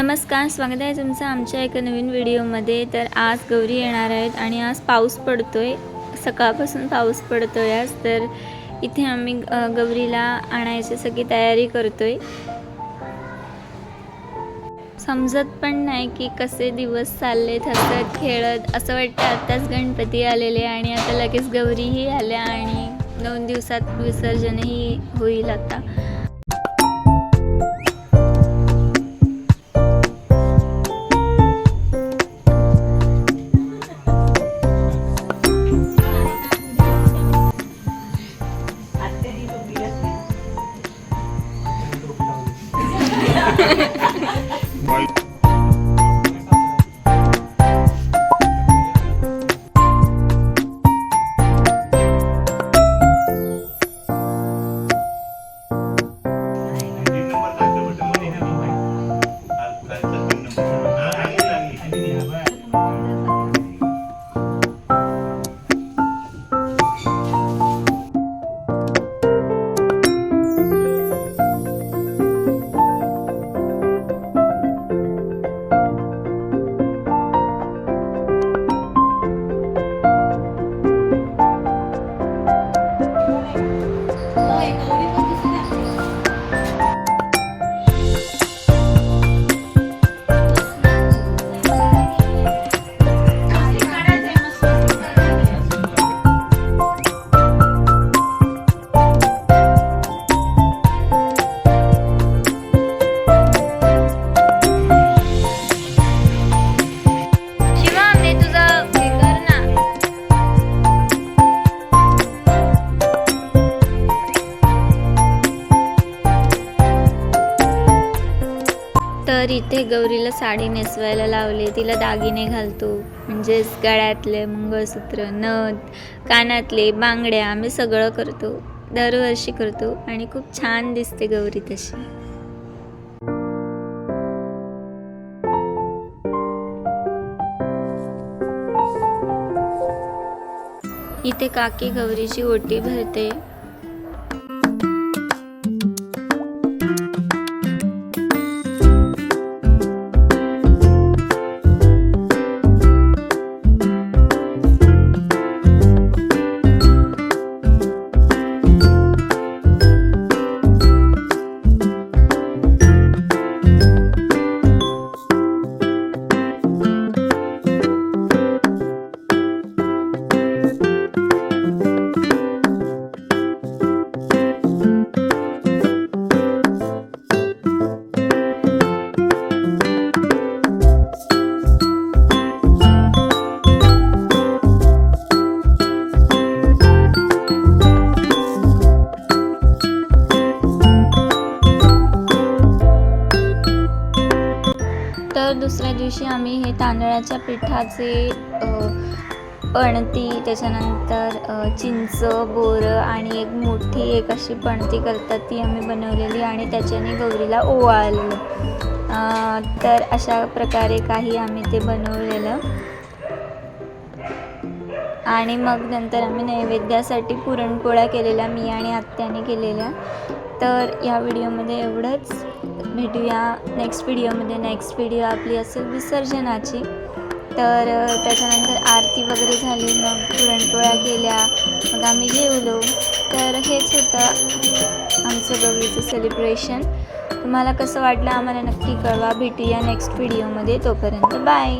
नमस्कार स्वागत आहे तुमचं आमच्या एका नवीन व्हिडिओमध्ये. तर आज गौरी येणार आहेत आणि आज पाऊस पडतो आहे सकाळपासून पाऊस पडतो आहे आज. तर इथे आम्ही गौरीला आणायची सगळी तयारी करतो आहे समजत पण नाही की कसे दिवस चालले थकत खेळत असं वाटतं आत्ताच गणपती आलेले आणि आता लगेच गौरीही आल्या आणि दोन दिवसात विसर्जनही होईल आता. 마이크. 네. 네. तर इथे गौरीला साडी नेसवायला लावले तिला दागिने घालतो. म्हणजेच गळ्यातले मंगळसूत्र नथ कानातले बांगड्या आम्ही सगळं करतो. दरवर्षी करतो आणि खूप छान दिसते गौरी तशी. इथे काकी गौरीची ओटी भरते. दुसऱ्या दिवशी आम्ही हे तांदळाच्या पिठाचे पणती त्याच्यानंतर चिंच बोरं आणि एक मोठी एक अशी पणती करतात ती आम्ही बनवलेली आणि त्याच्याने गौरीला ओवाळलं तर अशा प्रकारे काही आम्ही ते बनवलेलं. आणि मग नंतर आम्ही नैवेद्यासाठी पुरणपोळ्या केलेल्या मी आणि आत्याने केलेल्या. तर या व्हिडिओमध्ये एवढंच. भेटूया नेक्स्ट व्हिडिओमध्ये नेक्स्ट व्हिडिओ आपली असेल विसर्जनाची. तर त्याच्यानंतर आरती वगैरे झाली मग पुरणपोळ्या केल्या मग आम्ही जेवलो. तर हेच होतं आमचं गौरीचं सेलिब्रेशन तुम्हाला कसं वाटलं आम्हाला नक्की कळवा. भेटूया नेक्स्ट व्हिडिओमध्ये तोपर्यंत बाय